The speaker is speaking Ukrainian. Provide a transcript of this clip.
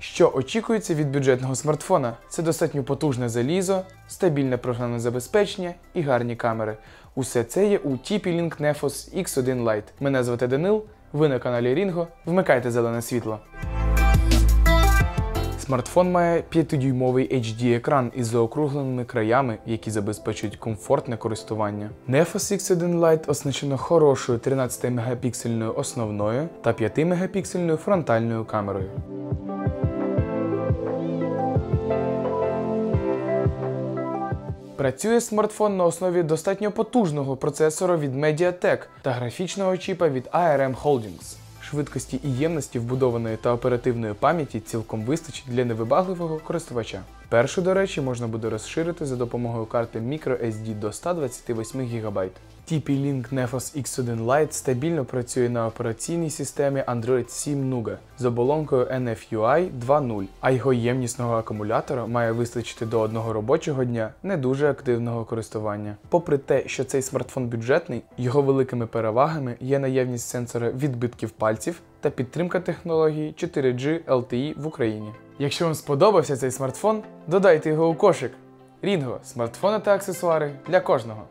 Що очікується від бюджетного смартфона? Це достатньо потужне залізо, стабільне програмне забезпечення і гарні камери. Усе це є у TP-Link Nefos X1 Lite. Мене звати Данил, ви на каналі Рінго. Вмикайте зелене світло. Смартфон має 5-дюймовий HD екран із заокругленими краями, які забезпечують комфортне користування. Nefos X1 Lite оснащено хорошою 13-мегапіксельною основною та 5-мегапіксельною фронтальною камерою. Працює смартфон на основі достатньо потужного процесора від MediaTek та графічного чіпа від ARM Holdings. Швидкості і ємності вбудованої та оперативної пам'яті цілком вистачить для невибагливого користувача. Першу, до речі, можна буде розширити за допомогою карти microSD до 128 ГБ. TP-Link Nefos X1 Lite стабільно працює на операційній системі Android 7 Nougat з оболонкою NFUI 2.0, а його ємнісного акумулятора має вистачити до одного робочого дня не дуже активного користування. Попри те, що цей смартфон бюджетний, його великими перевагами є наявність сенсора відбитків пальців та підтримка технології 4G LTE в Україні. Якщо вам сподобався цей смартфон, додайте його у кошик. Рінго смартфони та аксесуари для кожного.